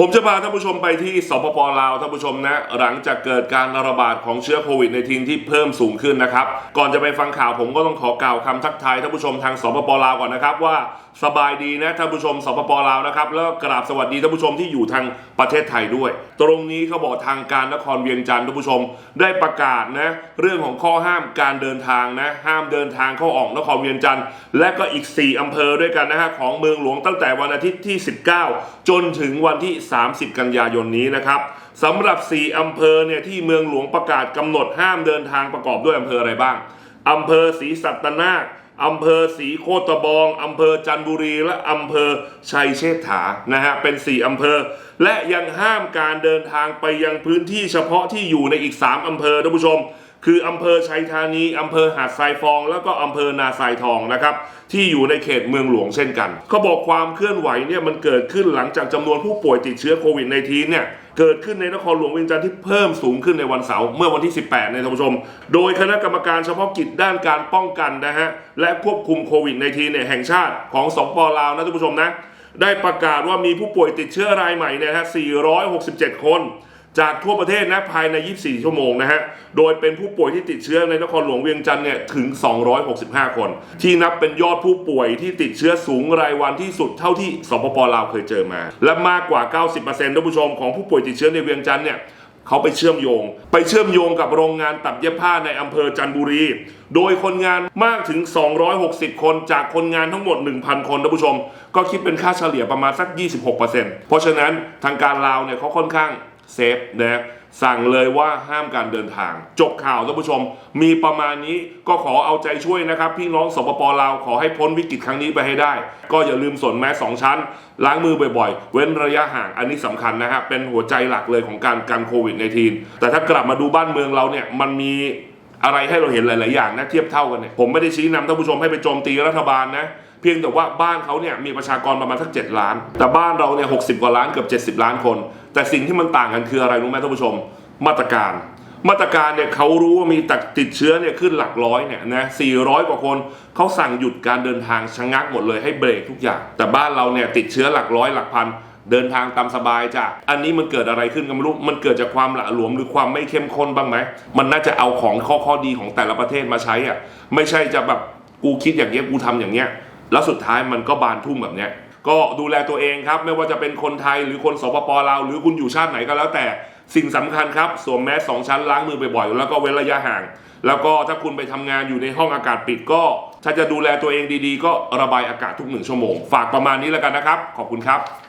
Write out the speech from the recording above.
ผมจะพาท่านผู้ชมไปที่สปปลาวท่านผู้ชมนะ หลังจากเกิดการระบาดของเชื้อโควิดในทีที่เพิ่มสูงขึ้นนะครับ ก่อนจะไปฟังข่าวผมก็ต้องขอกล่าวคำทักทายท่านผู้ชมทางสปปลาวก่อนนะครับว่า สบายดีนะท่านผู้ชมสปปลาวนะครับแล้วกราบสวัสดีท่านผู้ชมที่อยู่ทางประเทศไทยด้วย ตรงนี้เขาบอกทางการนครเวียงจันทร์ท่านผู้ชม ได้ประกาศนะเรื่องของข้อห้ามการเดินทางนะห้ามเดินทางเข้าออกนครเวียงจันทร์และก็อีก 4 อำเภอด้วยกันนะฮะของเมืองหลวงตั้งแต่วันอาทิตย์ที่ 19 จนถึงวันที่ 30 กันยายนนี้นะครับสำหรับ 4 อำเภอเนี่ยที่เมืองหลวงประกาศกำหนดห้ามเดินทางประกอบด้วยอำเภออะไรบ้างอำเภอศรีสัตนาค อำเภอศรีโคตบองอำเภอจันบุรี และอำเภอชัยเชษฐานะฮะเป็น 4 อำเภอ และยังห้ามการเดินทางไปยังพื้นที่เฉพาะที่อยู่ในอีก 3 อำเภอท่านผู้ชม คืออำเภอชัยธานีอำเภอหาดทรายฟอง แล้วก็อำเภอนาทรายทองนะครับที่อยู่ในเขตเมืองหลวงเช่นกันเขาบอกความเคลื่อนไหวเนี่ยมันเกิดขึ้นหลังจากจำนวนผู้ป่วยติดเชื้อโควิด -19 เนี่ยเกิดขึ้นในนครหลวงเวียงจันทร์ที่เพิ่มสูงขึ้นในวันเสาร์เมื่อวันที่ 18 ในท่านผู้ชม โดยคณะกรรมการเฉพาะกิจด้านการป้องกันนะฮะและควบคุมโควิด -19 เนี่ยแห่งชาติของสปปลาวนะท่านผู้ชมนะได้ประกาศว่ามีผู้ป่วยติดเชื้อรายใหม่เนี่ยนะฮะ467 คน จากทั่วประเทศนะภายใน 24 ชั่วโมงนะฮะ โดยเป็นผู้ป่วยที่ติดเชื้อในนครหลวงเวียงจันทร์เนี่ยถึง 265 คน ที่นับเป็นยอดผู้ป่วยที่ติดเชื้อสูงรายวันที่สุดเท่าที่สปปลาวเคยเจอมา และมากกว่า 90%ท่านผู้ชมของผู้ป่วยติดเชื้อในเวียงจันทร์เนี่ยเขาไปเชื่อมโยง ไปเชื่อมโยงกับโรงงานตัดเย็บผ้าในอำเภอจันทบุรี โดยคนงานมากถึง 260 คนจากคนงานทั้งหมด 1,000 คนท่านผู้ชม ก็คิดเป็นค่าเฉลี่ยประมาณสัก 26%เพราะฉะนั้นทางการลาวเนี่ยเขาค่อนข้าง เซฟนะสั่งเลยว่าห้ามการเดินทาง จบข่าวท่านผู้ชม มีประมาณนี้ก็ขอเอาใจช่วยนะครับ พี่น้องสปปลาวขอให้พ้นวิกฤตครั้งนี้ไปให้ได้ ก็อย่าลืมสวมแมสสองชั้น ล้างมือบ่อยๆ เว้นระยะห่างอันนี้สำคัญนะฮะเป็นหัวใจหลักเลยของการกันโควิด -19 แต่ถ้ากลับมาดูบ้านเมืองเราเนี่ยมันมีอะไรให้เราเห็นหลาย ๆ อย่างนะเทียบเท่ากันเนี่ยผมไม่ได้ชี้นำท่านผู้ชมให้ไปโจมตีรัฐบาลนะ เพียงแต่ว่าบ้านเขาเนี่ยมีประชากรประมาณสักเจ็ดล้าน แต่บ้านเราเนี่ยหกกว่าล้านเกือบ70 ล้านคน แต่สิ่งที่มันต่างกันคืออะไรรู้ไหมท่านผู้ชม มาตรการ มาตรการเนี่ยเขารู้ว่ามีติดเชื้อเนี่ยขึ้นหลักร้อยเนี่ยนะ400 กว่าคนเขาสั่งหยุดการเดินทางชะงักหมดเลยให้เบรกทุกอย่าง แต่บ้านเราเนี่ยติดเชื้อหลักร้อยหลักพันเดินทางตามสบายจ้ะ อันนี้มันเกิดอะไรขึ้นกันไม่รู้ มันเกิดจากความหละหลวมหรือความไม่เข้มข้นบ้างไหม มันน่าจะเอาของข้อข้อดีของแต่ละประเทศมาใช้อะ ไม่ใช่จะแบบกูคิดอย่างเงี้ยกูทำอย่างเงี้ย แล้วสุดท้ายมันก็บานทุ่มแบบเนี้ยก็ดูแลตัวเองครับ ไม่ว่าจะเป็นคนไทยหรือคนสปปลาวหรือคุณอยู่ชาติไหนก็แล้วแต่สิ่งสำคัญครับสวมแมสสองชั้นล้างมือบ่อยๆแล้วก็เว้นระยะห่าง แล้วก็ถ้าคุณไปทำงานอยู่ในห้องอากาศปิดก็ ถ้าจะดูแลตัวเองดีๆ ก็ระบายอากาศทุกหนึ่งชั่วโมง ฝากประมาณนี้แล้วกันนะครับ ขอบคุณครับ